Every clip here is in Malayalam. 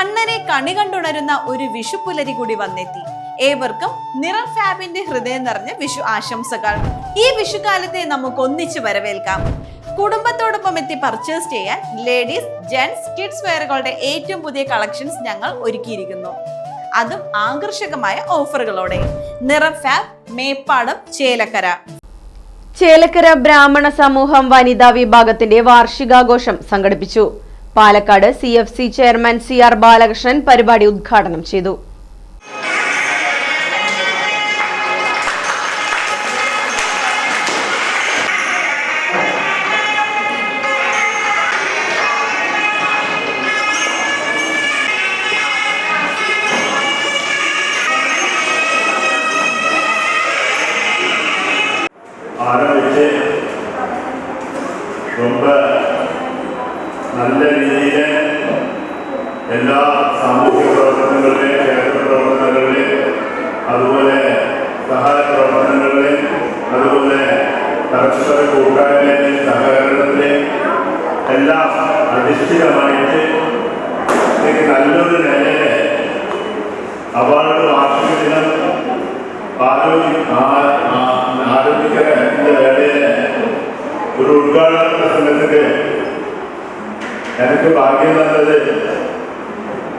കണ്ണനെ കണി കണ്ടുണരുന്ന ഒരു വിഷു പുലരി കൂടി വന്നെത്തി. ഏവർക്കും നിറം ഫാബിന്റെ ഹൃദയം നിറഞ്ഞ വിഷു ആശംസകൾ. ഈ വിഷുക്കാലത്തെ നമുക്ക് ഒന്നിച്ച് വരവേൽക്കാം. കുടുംബത്തോടൊപ്പം എത്തി പർച്ചേസ് ചെയ്യാൻ ലേഡീസ് ജെന്റ്സ് കിഡ്സ് വെയറുകളുടെ ഏറ്റവും പുതിയ കളക്ഷൻസ് ഞങ്ങൾ ഒരുക്കിയിരിക്കുന്നു. അതും ആകർഷകമായ ഓഫറുകളോടെ നിറം ഫാബ് മേപ്പാടം ചേലക്കര. ചേലക്കര ബ്രാഹ്മണ സമൂഹം വനിതാ വിഭാഗത്തിന്റെ വാർഷികാഘോഷം സംഘടിപ്പിച്ചു. Palakkad C F C chairman C R Balakrishnan പരിപാടി ഉദ്ഘാടനം ചെയ്തു ஆரம்பித்து ரொம்ப നല്ല രീതിയിൽ എല്ലാ സാമൂഹ്യ പ്രവർത്തനങ്ങളിലെ ക്ഷേത്ര പ്രവർത്തനങ്ങളിലെ അതുപോലെ സഹായ പ്രവർത്തനങ്ങളിലെ അതുപോലെ പരസ്പര കൂട്ടായ്മയിലെ സഹകരണത്തിലെ എല്ലാം അധിഷ്ഠിതമായിട്ട് നല്ലൊരു നിലയിലെ അവാർഡ് വാർഷിക ദിനം ആരോഗ്യ ആരോഗ്യത്തിന്റെ വേളയിലെ ഒരു ഉദ്ഘാടന പ്രസംഗത്തിന് എനിക്ക് ഭാഗ്യം തന്നത്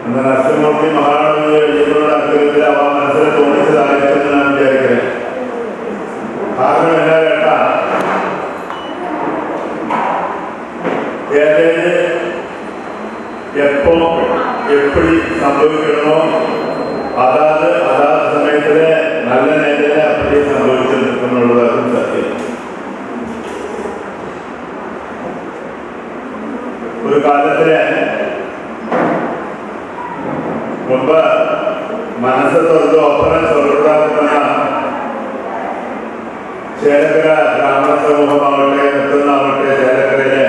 അന്ന് നരസിംഹമൂർത്തി മഹാരാജ് കഴിഞ്ഞപ്പോഴുള്ള അഗ്രഹത്തിൽ അവ മനസ്സിൽ തോന്നിച്ചതായിരിക്കും ഞാൻ വിചാരിക്കുന്നത് കാരണം എന്നാ കേട്ടാ ഏതേത് എപ്പോ എപ്പടി സംഭവിക്കണമോ അതാത് അതാത് സമയത്തില് നല്ല മുമ്പ് മനസ്സ് തുറന്ന് ഒപ്പന ചൊല്ലുണ്ടാക്കുന്ന ചേലക്കര ബ്രാഹ്മണ സമൂഹമാവട്ടെ എത്തുന്നാവട്ടെ ചേലക്കരയിലെ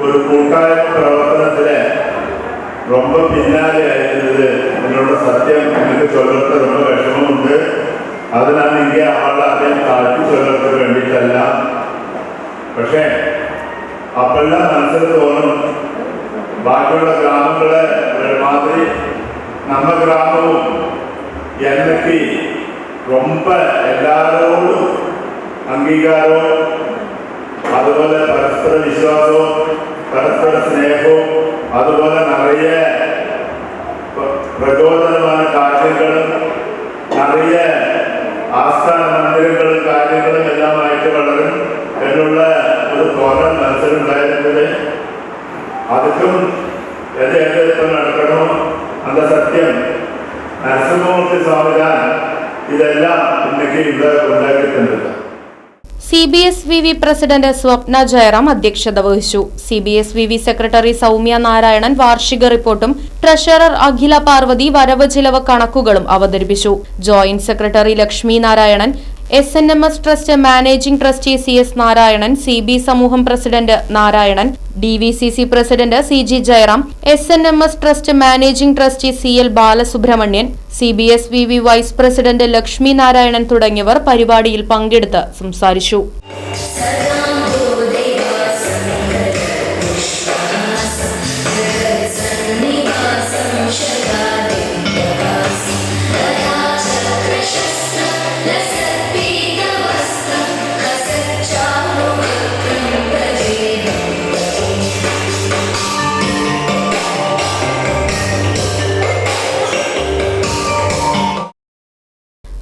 ഒരു കൂട്ടായ്മ പ്രവർത്തനത്തില് ரொம்ப പിന്നാലെ ആയിരുന്നത് എന്നോട് സത്യം എനിക്ക് ചൊല്ലത്ത് ரொம்ப വിഷമമുണ്ട് അതിനാണെങ്കിൽ അവളുടെ ആദ്യം താഴ്ത്തി ചൊല്ലത്ത് വേണ്ടിയിട്ടല്ല പക്ഷേ അപ്പെല്ലാം മനസ്സിൽ തോന്നും ബാക്കിയുള്ള ഗ്രാമങ്ങളെ മാതിരി നമ്മ ഗ്രാമവും എന്നൊക്കെ ரொம்ப എല്ലാവരോടും അംഗീകാരവും അതുപോലെ പരസ്പര വിശ്വാസവും പരസ്പര സ്നേഹവും അതുപോലെ നിറയെ പ്ര- പ്രചോദനമായ കാര്യങ്ങളും നിറയെ ആസ്ഥാന മന്ദിരങ്ങളും കാര്യങ്ങളും എല്ലാമായിട്ട് വളരും എന്നുള്ള ഒരു തോന്നൽ മനസ്സിലുണ്ടായിരുന്നത് അതുക്കും എന്റെ ഇപ്പം നടക്കണോ സത്യം. നരസിംഹമൂർത്തി സ്വാമിതാൻ ഇതെല്ലാം ഇന്നേക്ക് ഇവിടെ ഉണ്ടാക്കിയിട്ടുണ്ട് C B S V V president Swapna Jayaram അധ്യക്ഷത വഹിച്ചു. C B S V V secretary Soumya Narayanan വാർഷിക റിപ്പോർട്ടും ട്രഷറർ അഖില പാർവതി വരവ് ചിലവ് കണക്കുകളും അവതരിപ്പിച്ചു. Joint secretary Lakshmi Narayanan S N M S trust managing trustee C S Narayanan C B സമൂഹം president Narayanan D V C C president C G Jayaram S N M S trust managing trustee C L Balasubramanian C B S V V vice president Lakshmi Narayanan തുടങ്ങിയവർ പരിപാടിയിൽ പങ്കെടുത്ത് സംസാരിച്ചു.